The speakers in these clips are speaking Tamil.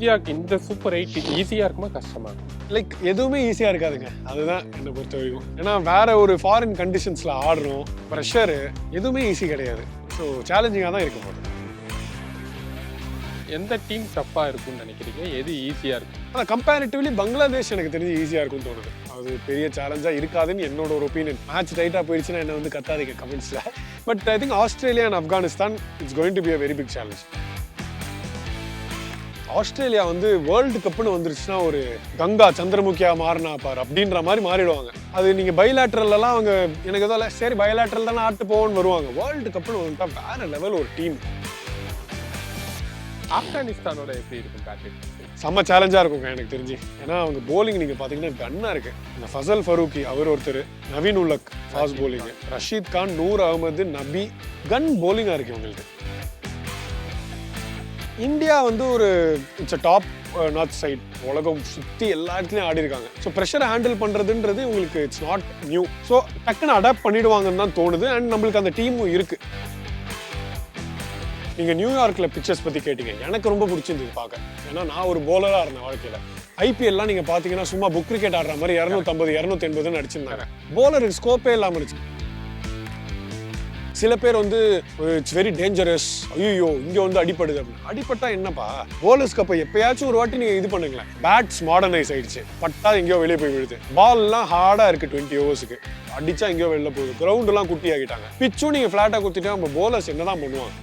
இந்தியாவுக்கு இந்த சூப்பர் எயிட் ஈஸியா இருக்குமா கஷ்டமா? லைக் எதுவுமே ஈஸியாக இருக்காதுங்க. அதுதான் என்னை பொறுத்த வரைக்கும். ஏன்னா வேற ஒரு ஃபாரின் கண்டிஷன்ஸில் ஆடுறோம் ப்ரெஷரு எதுவுமே ஈஸி கிடையாது. ஸோ சேலஞ்சிங்காக தான் இருக்க போகுது. எந்த டீம் டஃப்பா இருக்கும்னு நினைக்கிறீங்க? எது ஈஸியா இருக்கும் ஆனால் கம்பேரிட்டிவ்லி பங்களாதேஷ் எனக்கு தெரிஞ்சு ஈஸியாக இருக்கும்னு தோணுது. அது பெரிய சேலஞ்சாக இருக்காதுன்னு என்னோட ஒரு ஒப்பீனியன் மேட்ச் டைட்டாக போயிடுச்சுன்னா என்ன வந்து கத்தாதீங்க கமெண்ட்ஸில் but I think Australia and Afghanistan it's going to be a very big challenge Australia வந்து வேர்ல்டு கப்னு வந்துருச்சுன்னா ஒரு கங்கா சந்திரமுகியா மாறினா பார் அப்படின்ற மாதிரி மாறிடுவாங்க. அது நீங்கள் பைலாட்ரல்லாம் அவங்க எனக்கு ஏதோ இல்ல, சரி பைலாட்ரல் தானே ஆட்டு போவோன்னு வருவாங்க. வேர்ல்டு கப்னு வந்துட்டா வேற லெவல் ஒரு டீம் ஆப்கானிஸ்தானோட எப்படி இருக்கும் பேட்டிங் செம்ம சேலஞ்சாக இருக்குங்க எனக்கு தெரிஞ்சு. ஏன்னா அவங்க போலிங் நீங்கள் பார்த்தீங்கன்னா கன்னாக இருக்கு. இந்த ஃபசல் ஃபரூக்கி அவர் ஒருத்தர் நவீன் உலக் ஃபாஸ்ட் போலிங் ரஷீத் கான் நூர் அகமது நபி கன் போலிங்காக இருக்கு உங்களுக்கு இந்தியா வந்து ஒரு இட்ஸ் அ டாப் நார்த் சைட் உலகம் சுற்றி எல்லா இடத்துலையும் ஆடி இருக்காங்க. ஸோ ப்ரெஷரை ஹேண்டில் பண்ணுறதுன்றது உங்களுக்கு இட்ஸ் நாட் நியூ ஸோ டக்குன்னு அடாப்ட் பண்ணிடுவாங்கன்னு தான் தோணுது. அண்ட் நம்மளுக்கு அந்த டீமும் இருக்குது நீங்கள் நியூயார்க்கில் பிக்சர்ஸ் பற்றி கேட்டீங்க. எனக்கு ரொம்ப பிடிச்சிருந்தது பார்க்க. ஏன்னா நான் ஒரு போலராக இருந்தேன் வாழ்க்கையில். ஐபிஎல்லாம் நீங்கள் பார்த்தீங்கன்னா சும்மா புக் கிரிக்கெட் ஆடுற மாதிரி இரநூத்தம்பது இரநூத்தி எண்பதுன்னு அடிச்சிருந்தாங்க போலருக்கு ஸ்கோப்பே இல்லாமல் இருந்துச்சு. சில பேர் வந்து இட்ஸ் வெரி டேஞ்சரஸ் ஐயோ இங்கே வந்து அடிப்படுது அப்படின்னு. அடிப்பட்டா என்னப்பா? போலஸ் கப்பை எப்பயாச்சும் ஒரு வாட்டி நீங்கள் இது பண்ணுங்களேன். பேட்ஸ் மாடர்னைஸ் ஆயிடுச்சு. பட்டா எங்கேயோ வெளியே போய் விழுது. பால்லாம் ஹார்டாக இருக்கு டுவெண்ட்டி ஓவர்ஸ்க்கு அடிச்சா எங்கேயோ வெளில போகுது. கிரவுண்ட்லாம் குட்டி ஆகிட்டாங்க பிச்சும் நீங்கள் ஃப்ளாட்டாக குத்திட்டா நம்ம போலர்ஸ் என்னதான் பண்ணுவாங்க?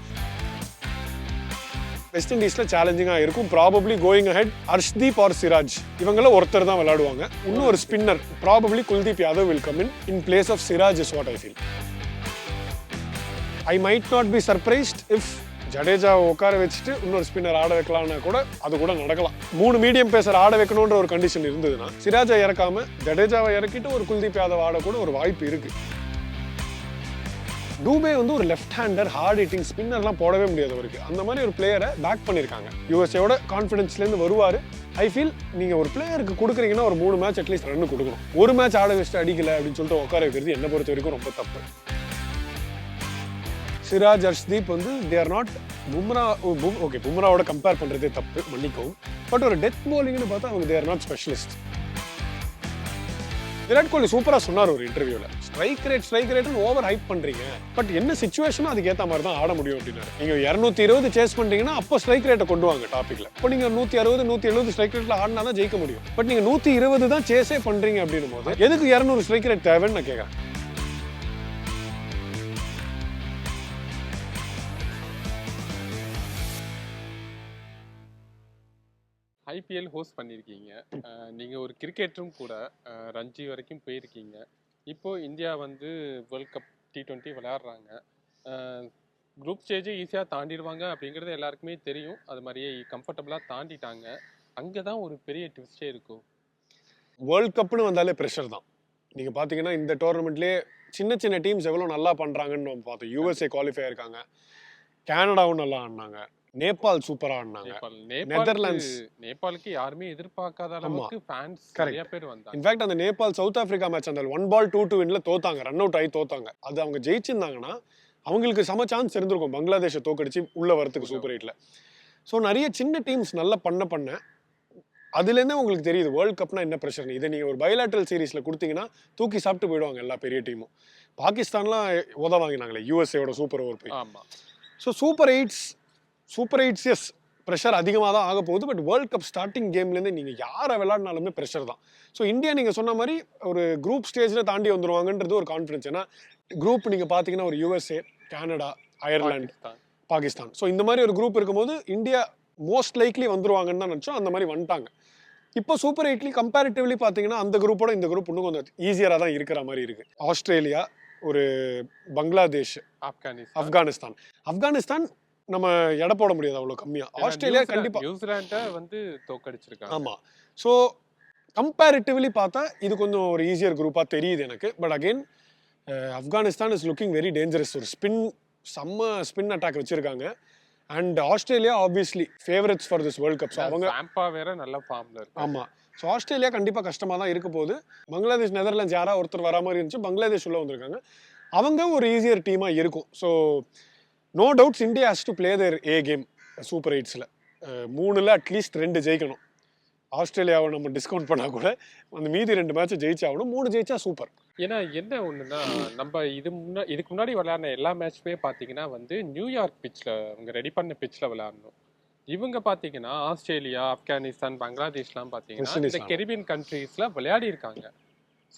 வெஸ்ட் இண்டீஸில் சேலஞ்சிங்காக இருக்கும். Probably going ahead Arshdeep or Siraj இவங்கள ஒருத்தர் தான் விளையாடுவாங்க. இன்னும் ஒரு spinner probably Kuldeep Yadav will come in in place of Siraj is what I feel I might not be surprised if ஜடேஜாவை உட்கார வச்சுட்டு இன்னொரு ஸ்பின்னர் ஆட வைக்கலாம்னா கூட அது கூட நடக்கலாம். மூணு மீடியம் பேசர் ஆட வைக்கணுன்ற ஒரு கண்டிஷன் இருந்ததுன்னா சிராஜை இறக்காம ஜடேஜாவை இறக்கிட்டு ஒரு குல்தீப் யாதவ் ஆட கூட ஒரு வாய்ப்பு இருக்கு. டூபே வந்து ஒரு லெஃப்ட் ஹேண்டர் ஹார்ட் ஹிட்டிங் ஸ்பின்னர்லாம் போடவே முடியாது அவருக்கு. அந்த மாதிரி ஒரு பிளேயரை பேக் பண்ணியிருக்காங்க யூஎஸ்ஏவோட கான்ஃபிடன்ஸ்லேருந்து வருவார். ஐ ஃபீல் நீங்கள் ஒரு பிளேயருக்கு கொடுக்குறீங்கன்னா ஒரு மூணு மேட்ச் அட்லீஸ்ட் ரன்னு கொடுக்கணும். ஒரு மேட்ச் ஆட வச்சுட்டு அடிக்கல அப்படின்னு சொல்லிட்டு உட்கார வைக்கிறது என்னை பொறுத்த வரைக்கும் ரொம்ப தப்பு. சிராஜ் ஹர்ஷ்தீப் வந்து they are not Bumrah okay பும்ராவோட compare பண்ணுறதே தப்பு மன்னிக்கவும். பட் ஒரு டெத் போலிங்னு பார்த்தா அவங்க they are not specialist Virat Kohli சூப்பராக சொன்னார் ஒரு இன்டர்வியூவில் ஸ்ட்ரைக் ரேட் ஸ்ட்ரைக் ரேட்னு ஓவர் ஹைப் பண்ணுறீங்க பட் என்ன சுச்சுவேஷனோ அதுக்கு ஏற்ற மாதிரி தான் ஆட முடியும் அப்படின்னாரு. நீங்கள் இரநூத்தி இருபது சேஸ் பண்ணுறீங்கன்னா அப்போ ஸ்ட்ரைக் ரேட்டை கொண்டு வாங்க டாப்பிக்கில் இப்போ நீங்கள் நூற்றி அறுபது நூற்றி எழுபது ஸ்ட்ரைக் ரேட்டில் ஆடினா தான் ஜெயிக்க முடியும். பட் நீங்கள் நூற்றி இருபது தான் சேஸே பண்ணுறீங்க அப்படின்னும் போது எதுக்கு இரநூறு ஸ்ட்ரைக் ரேட் தேவைன்னு நான் கேட்குறேன். ஐபிஎல் ஹோஸ்ட் பண்ணியிருக்கீங்க. அஹ் நீங்க ஒரு கிரிக்கெட்டரும் கூட ரஞ்சி வரைக்கும் போயிருக்கீங்க. இப்போ இந்தியா வந்து வேர்ல்ட் கப் டி டுவெண்ட்டி விளையாடுறாங்க. குரூப் ஸ்டேஜை ஈஸியாக தாண்டிடுவாங்க அப்படிங்கிறது எல்லாருக்குமே தெரியும். அது மாதிரியே கம்ஃபர்டபுளாக தாண்டிட்டாங்க. அங்கே தான் ஒரு பெரிய ட்விஸ்டே இருக்கும். வேர்ல்ட் கப்னு வந்தாலே ப்ரெஷர் தான். நீங்கள் பார்த்தீங்கன்னா இந்த டோர்னமெண்ட்லேயே சின்ன சின்ன டீம்ஸ் எவ்வளோ நல்லா பண்ணுறாங்கன்னு நம்ம பார்த்தோம். யூஎஸ்ஏ குவாலிஃபை இருக்காங்க கனடாவும் நல்லா ஆடினாங்க. நேபாள் சூப்பராக ஆடினாங்க. நெதர்லாண்ட்ஸ். நேபாளுக்கு யாருமே எதிர்பார்க்காத அளவுக்கு ஃபேன்ஸ். நிறைய பேர் வந்தாங்க. இன்ஃபேக்ட் அந்த நேபாள் சவுத் ஆஃப்ரிக்கா மேட்ச் அந்த ஒன் பால் டூ டூ வின்ல தோத்தாங்க. ரன் அவுட் ஆகி தோத்தாங்க. அது அவங்க ஜெயிச்சிருந்தாங்கன்னா அவங்களுக்கு சம சான்ஸ் இருந்திருக்கும். பங்களாதேஷை தோக்கடிச்சு உள்ள வரத்துக்கு சூப்பர் எயிட்ல ஸோ நிறைய சின்ன டீம்ஸ் நல்லா பண்ண பண்ண அதுலேருந்தே உங்களுக்கு தெரியுது வேர்ல்ட் கப்னா என்ன ப்ரெஷர் இதை நீங்கள் ஒரு பைலாட்ரல் சீரீஸில் கொடுத்தீங்கன்னா தூக்கி சாப்பிட்டு போயிடுவாங்க எல்லா பெரிய டீமும் பாகிஸ்தான்லாம் உத வாங்கினாங்களே யூஎஸ்ஏவோட சூப்பர் ஓவர் போய். ஆமா. So super eights super eights yes pressure அதிகமாக தான் ஆக போகுது. பட் வேர்ல்ட் கப் ஸ்டார்டிங் கேம்லேருந்து நீங்கள் யாரை விளையாடினாலுமே ப்ரெஷர் தான். ஸோ இந்தியா நீங்கள் சொன்ன மாதிரி ஒரு குரூப் ஸ்டேஜில் தாண்டி வந்துருவாங்கன்றது ஒரு கான்ஃபிடன்ஸ் ஏன்னா குரூப் நீங்கள் பார்த்தீங்கன்னா ஒரு USA Canada Ireland Pakistan. So இந்த மாதிரி ஒரு குரூப் இருக்கும்போது இந்தியா மோஸ்ட் லைக்லி வந்துருவாங்கன்னு தான் நினச்சோம். அந்த மாதிரி வந்துட்டாங்க. இப்போ சூப்பர் எயிட்லி கம்பேரிட்டிவ்லி பார்த்தீங்கன்னா அந்த குரூப்போட இந்த குரூப் இன்னும் கொஞ்சம் ஈஸியராக தான் இருக்கிற மாதிரி இருக்கு. ஆஸ்திரேலியா ஒரு பங்களாதேஷ் ஆப்கானிஸ்தான். ஆப்கானிஸ்தான். ஆப்கானிஸ்தான் நம்ம எடை போட முடியாது அவ்வளோ கம்மியா. ஆஸ்திரேலியா கண்டிப்பா நியூசிலாண்டை வந்து தோக்கடிச்சிருக்காங்க ஆமா. ஸோ கம்பேரிட்டிவ்லி பார்த்தா இது கொஞ்சம் ஒரு ஈஸியர் குரூப்பாக தெரியுது எனக்கு. But again Afghanistan is looking very dangerous ஒரு ஸ்பின் செம்ம ஸ்பின் அட்டாக் வச்சிருக்காங்க. And Australia obviously favourites for this world cup so அவங்க சாம்பா வேற நல்ல ஃபார்ம்ல இருக்கு. ஆமா. ஸோ ஆஸ்திரேலியா கண்டிப்பாக கஷ்டமாக தான் இருக்க போகுது. பங்களாதேஷ் நெதர்லாண்ட்ஸ் யாரா ஒருத்தர் வரா மாதிரி இருந்துச்சு பங்களாதேஷ் உள்ள வந்திருக்காங்க. அவங்க ஒரு ஈஸியர் டீமாக இருக்கும். So no doubts India has to play their A game super எயிட்ஸில் மூணுல அட்லீஸ்ட் ரெண்டு ஜெயிக்கணும். ஆஸ்திரேலியாவை நம்ம டிஸ்கவுண்ட் பண்ணால் கூட அந்த மீதி ரெண்டு மேட்ச் ஜெயிச்சாகணும் மூணு ஜெயிச்சா சூப்பர் ஏன்னா என்ன ஒண்ணுன்னா நம்ம இது முன்னா இதுக்கு முன்னாடி விளையாடின எல்லா மேட்ச்மே பார்த்தீங்கன்னா வந்து நியூயார்க் பிச்சில் அவங்க ரெடி பண்ண பிச்சில் விளையாடணும். இவங்க பார்த்தீங்கன்னா ஆஸ்திரேலியா ஆப்கானிஸ்தான் பங்களாதேஷ்லாம் பார்த்தீங்கன்னா இந்த. கெரிபியன் கண்ட்ரீஸில் விளையாடி இருக்காங்க.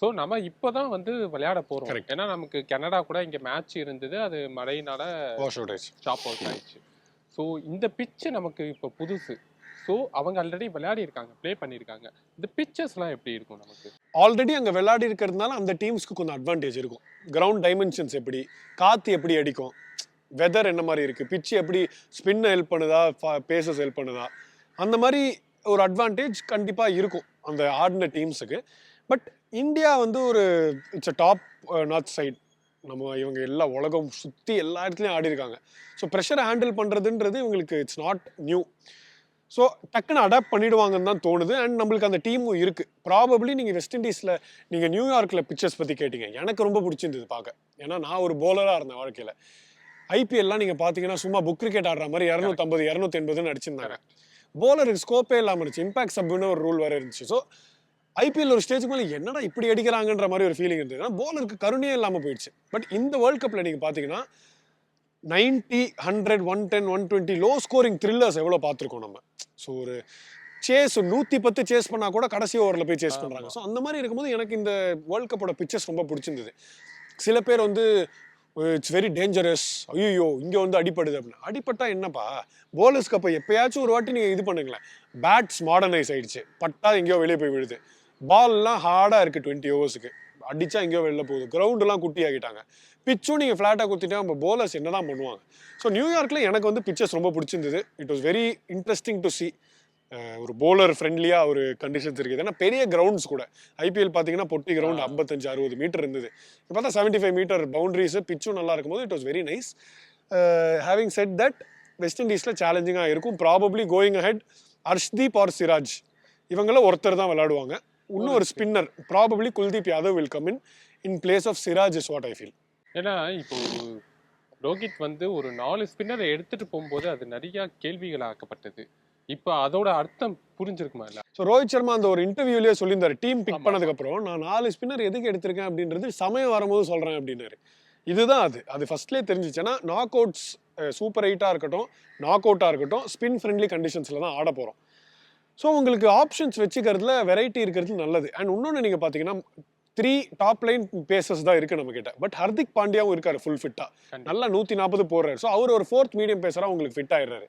ஸோ நம்ம இப்போதான் வந்து விளையாட Correct. ஏன்னா நமக்கு கனடா கூட இங்க மேட்ச் இருந்தது. அது மழையினால ஸ்டாப் அவுட் ஆயிடுச்சு. ஸோ இந்த பிச்சு நமக்கு இப்போ புதுசு. ஸோ அவங்க ஆல்ரெடி விளையாடி இருக்காங்க. ப்ளே பண்ணியிருக்காங்க இந்த பிச்சஸ்லாம் எப்படி இருக்கும் நமக்கு? ஆல்ரெடி அங்கே விளையாடி இருக்கிறதுனால அந்த டீம்ஸ்க்கு கொஞ்சம் அட்வான்டேஜ் இருக்கும். கிரவுண்ட் டைமென்ஷன்ஸ் எப்படி காற்று எப்படி அடிக்கும் வெதர் என்ன மாதிரி இருக்குது பிச்சு எப்படி ஸ்பின் ஹெல்ப் பண்ணுதா பேசஸ் ஹெல்ப் பண்ணுதா அந்த மாதிரி ஒரு அட்வான்டேஜ் கண்டிப்பாக இருக்கும் அந்த ஆடின டீம்ஸுக்கு பட் இந்தியா வந்து ஒரு இட்ஸ் அ டாப் நார்த் சைட் நம்ம இவங்க எல்லா உலகம் சுற்றி எல்லா இடத்துலையும் ஆடி இருக்காங்க. ஸோ ப்ரெஷரை ஹேண்டில் பண்ணுறதுன்றது இவங்களுக்கு இட்ஸ் நாட் நியூ ஸோ டக்குன்னு அடாப்ட் பண்ணிடுவாங்கன்னு தான் தோணுது. அண்ட் நம்மளுக்கு அந்த டீமும் இருக்குது ப்ராபப்ளி நீங்கள் வெஸ்ட் இண்டீஸில் நீங்கள் நியூயார்க்கில் பிக்சர்ஸ் பற்றி கேட்டீங்க. எனக்கு ரொம்ப பிடிச்சிருந்தது பார்க்க. ஏன்னா நான் ஒரு போலராக இருந்தேன் வாழ்க்கையில். ஐபிஎல்லாம் நீங்கள் பார்த்தீங்கன்னா சும்மா புக் கிரிக்கெட் ஆடுற மாதிரி இரநூத்தம்பது இரநூத்தி எண்பதுன்னு அடிச்சிருந்தாங்க. போலருக்கு ஸ்கோப்பே இல்லாமல் இருந்துச்சு. இம்பாக்ட் சப்புன்னு ஒரு ரூல் வேறு இருந்துச்சு. ஸோ ஐபிஎல் ஒரு ஸ்டேஜுக்கு மேலே என்னடா இப்படி அடிக்கிறாங்கன்ற மாதிரி ஒரு ஃபீலிங் இருந்தது. ஏன்னா போலருக்கு கருணையே இல்லாமல் போயிடுச்சு. பட் இந்த வேர்ல்ட் கப்பில் நீங்கள் பார்த்தீங்கன்னா ninety hundred one ten one twenty low scoring thrillers எவ்வளோ பார்த்துருக்கோம் நம்ம? ஸோ ஒரு சேஸ் நூற்றி பத்து சேஸ் பண்ணால் கூட கடைசி ஓவரில் போய் சேஸ் பண்ணுறாங்க ஸோ அந்த மாதிரி இருக்கும்போது எனக்கு இந்த வேர்ல்ட் கப்போட பிக்சர்ஸ் ரொம்ப பிடிச்சிருந்தது. சில பேர் வந்து இட்ஸ் வெரி டேஞ்சரஸ் ஐயோ இங்கே வந்து அடிப்படுது அப்படின்னு. அடிப்பட்டா என்னப்பா? போலர்ஸ் கப்பை எப்பயாச்சும் ஒரு வாட்டி நீங்கள் இது பண்ணுங்களேன். பேட்ஸ் மாடர்னைஸ் ஆயிடுச்சு. பட்டா எங்கேயோ வெளியே போய் விழுது. பால்லாம் ஹார்டாக இருக்குது டுவெண்ட்டி ஓவர்ஸுக்கு அடிச்சா எங்கேயோ வெளில போகுது. கிரவுண்டெல்லாம் குட்டி ஆகிட்டாங்க பிச்சும் நீங்கள் ஃப்ளாட்டாக கொடுத்துட்டா நம்ம போலர்ஸ் என்ன தான் பண்ணுவாங்க ஸோ நியூயார்க்கில் எனக்கு வந்து பிச்சர்ஸ் ரொம்ப பிடிச்சிருந்தது. It was very interesting to see ஒரு போலர் ஃப்ரெண்ட்லியாக ஒரு கண்டிஷன்ஸ் இருக்குது. ஏன்னா பெரிய கிரவுண்ட்ஸ் கூட. ஐபிஎல் பார்த்தீங்கன்னா பொட்டி கிரவுண்ட். ஐம்பத்தஞ்சு அறுபது மீட்டர் இருந்தது. இப்போ பார்த்தா செவன்ட்டி ஃபைவ் மீட்டர் பவுண்டரிஸ் பிச்சும் நல்லா இருக்கும்போது it was very nice having set that West இண்டீஸில் சேலஞ்சிங்காக இருக்கும். Probably going ahead Arshdeep or Siraj இவங்கள ஒருத்தர் தான் விளையாடுவாங்க. இன்னும் ஒரு spinner probably Kuldeep Yadav will come in in place of Siraj is what I feel ஏன்னா இப்போ ரோஹித் வந்து ஒரு நாலு ஸ்பின்னரை எடுத்துட்டு போகும்போது அது நிறைய கேள்விகள் ஆக்கப்பட்டது இப்போ அதோட அர்த்தம் புரிஞ்சிருக்குமா இல்ல? ஸோ ரோஹித் சர்மா அந்த ஒரு இன்டர்வியூலேயே சொல்லியிருந்தாரு டீம் பிக் ஆமா. பண்ணதுக்கப்புறம் நான் நாலு ஸ்பின்னர் எதுக்கு எடுத்திருக்கேன்? அப்படின்றது சமயம் வரும்போது சொல்கிறேன் அப்படின்னாரு. இதுதான் அது. அது ஃபர்ஸ்ட்லேயே தெரிஞ்சிச்சுன்னா நாக் அவுட்ஸ் சூப்பர் எயிட்டாக இருக்கட்டும் நாக் அவுட்டாக இருக்கட்டும் ஸ்பின் ஃப்ரெண்ட்லி கண்டிஷன்ஸில் தான் ஆட போகிறோம் ஸோ உங்களுக்கு ஆப்ஷன்ஸ் வச்சுக்கிறதுல வெரைட்டி இருக்கிறது நல்லது. அண்ட் இன்னொன்று நீங்கள் பார்த்தீங்கன்னா த்ரீ டாப் லைன் பேசஸ் தான் இருக்குது நம்ம கிட்ட. பட் ஹர்திக் பாண்டியாவும் இருக்காரு ஃபுல் ஃபிட்டாக. நல்லா நூற்றி நாற்பது போடுறாரு. ஸோ அவர் ஒரு ஃபோர்த் மீடியம் பேசராக உங்களுக்கு ஃபிட் ஆயிடுறாரு.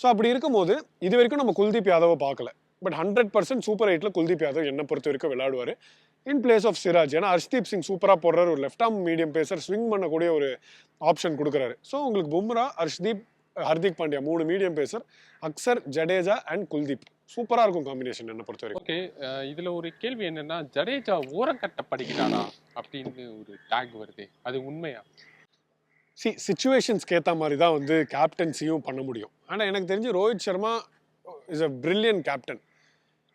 ஸோ அப்படி இருக்கும்போது இது வரைக்கும் நம்ம குல்தீப் யாதவை பார்க்கல பட் ஹண்ட்ரட் பர்சன்ட் சூப்பர் எயிட்டில் குல்தீப் யாதவ் என்னை பொறுத்த வரைக்கும் விளையாடுவார். In place of Siraj. ஏன்னா ஹர்ஷ்தீப் சிங் சூப்பராக போடுறாரு. ஒரு left arm medium pacer swing பண்ணக்கூடிய ஒரு ஆப்ஷன் கொடுக்குறாரு. ஸோ உங்களுக்கு பும்ரா ஹர்ஷ்தீப் ஹர்திக் பாண்டியா மூணு medium pacer Axar Jadeja and Kuldeep. சூப்பராக இருக்கும் காம்பினேஷன் என்னை பொறுத்த வரைக்கும் ஓகே இதுல ஒரு கேள்வி என்னன்னா ஜடேஜா ஓரங்கட்டப்படுகிறாரா அப்படின்னு ஒரு டேக் வருது அது உண்மையா? சி சுச்சுவேஷன்ஸ்க்கு ஏற்ற மாதிரி தான் வந்து கேப்டன்சியும் பண்ண முடியும். ஆனால் எனக்கு தெரிஞ்சு Rohit Sharma is a brilliant captain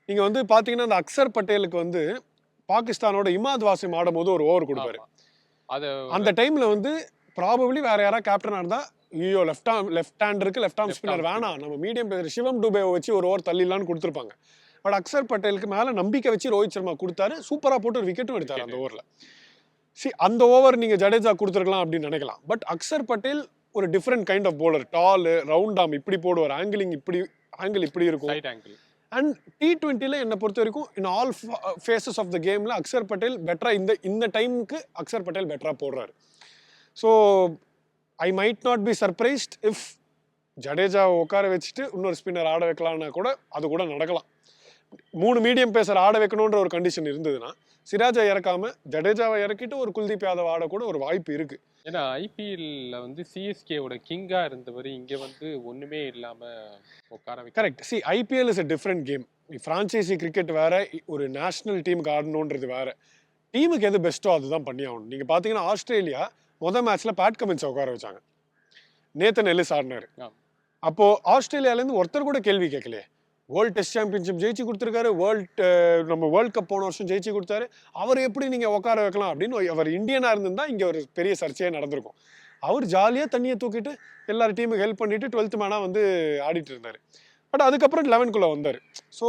நீங்கள் வந்து பார்த்தீங்கன்னா அந்த அக்சர் பட்டேலுக்கு வந்து பாகிஸ்தானோட இமாத் வாசிம் ஆடும்போது ஒரு ஓவர் கொடுப்பாரு. அந்த டைமில் வந்து ப்ராபபிளி வேற யாராவது கேப்டனாக இருந்தால் ஐயோ லெஃப்ட் ஆம் லெஃப்ட் ஹேண்ட் இருக்கு லெஃப்ட் ஆம் ஸ்பின்னர் வேணாம். நம்ம மீடியம் பேசர் சிவம் டுபேவை வச்சு ஒரு ஓவர் தள்ளிடலான்னு கொடுத்துருப்பாங்க. பட் அக்சர் பட்டேலுக்கு மேலே நம்பிக்கை வச்சு ரோஹித் சர்மா கொடுத்தாரு. சூப்பராக போட்டு ஒரு விக்கெட்டும் எடுத்தார் அந்த ஓவரில் சி அந்த ஓவர் நீங்கள் ஜடேஜா கொடுத்துருக்கலாம் அப்படின்னு நினைக்கலாம். பட் அக்சர் பட்டேல் ஒரு different kind of bowler. Tall round arm இப்படி போடுவார். ஆங்கிளிங் இப்படி ஆங்கிள் இப்படி இருக்கும். அண்ட் டி டுவெண்ட்டியில் என்னை பொறுத்த வரைக்கும் in all phases of the கேமில் அக்சர் பட்டேல் பெட்டராக இந்த இந்த டைமுக்கு அக்சர் பட்டேல் பெட்டராக போடுறாரு. So I might not be surprised if Jadeja உட்கார வச்சுட்டு இன்னொரு ஸ்பின்னர் ஆட வைக்கலாம்னா கூட அது கூட நடக்கலாம். மூணு மீடியம் பேசர் ஆட வைக்கணுன்ற ஒரு கண்டிஷன் இருந்ததுன்னா சிராஜா இறக்காம ஜடேஜாவை இறக்கிட்டு ஒரு குல்தீப் யாதவ் ஆட கூட ஒரு வாய்ப்பு இருக்கு. ஏன்னா ஐபிஎல்ல வந்து சிஎஸ்கேவோட கிங்கா இருந்தவர் இங்க வந்து ஒண்ணுமே இல்லாம உட்கார correct see IPL is a different game franchise cricket வேற ஒரு நேஷனல் டீமுக்கு ஆடணுன்றது வேற. டீமுக்கு எது பெஸ்ட்டோ அதுதான் பண்ணி ஆகணும். நீங்கள் பார்த்தீங்கன்னா ஆஸ்திரேலியா மொதல் மேட்ச்சில் பேட் கமின்ஸை உட்கார வச்சாங்க. நேத்தன் எல்லிஸ் ஆடினாரு. ஆமா. அப்போ ஆஸ்திரேலியாலேருந்து ஒருத்தர் கூட கேள்வி கேட்கலையே. வேர்ல்ட் டெஸ்ட் சாம்பியன்ஷிப் ஜெயிச்சு கொடுத்துருக்காரு. வேர்ல்ட் நம்ம வேர்ல்ட் கப் போன வருஷம் ஜெயிச்சு கொடுத்தாரு. அவர் எப்படி நீங்கள் உட்கார வைக்கலாம் அப்படின்னு அவர் இந்தியனாக இருந்திருந்தா இங்கே ஒரு பெரிய சர்ச்சையே நடந்திருக்கும். அவர் ஜாலியாக தண்ணியை தூக்கிட்டு எல்லார் டீமுக்கு ஹெல்ப் பண்ணிட்டு டுவெல்த் மேனாக வந்து ஆடிட்டு இருந்தார். பட் அதுக்கப்புறம் லெவன்குள்ளே வந்தார். ஸோ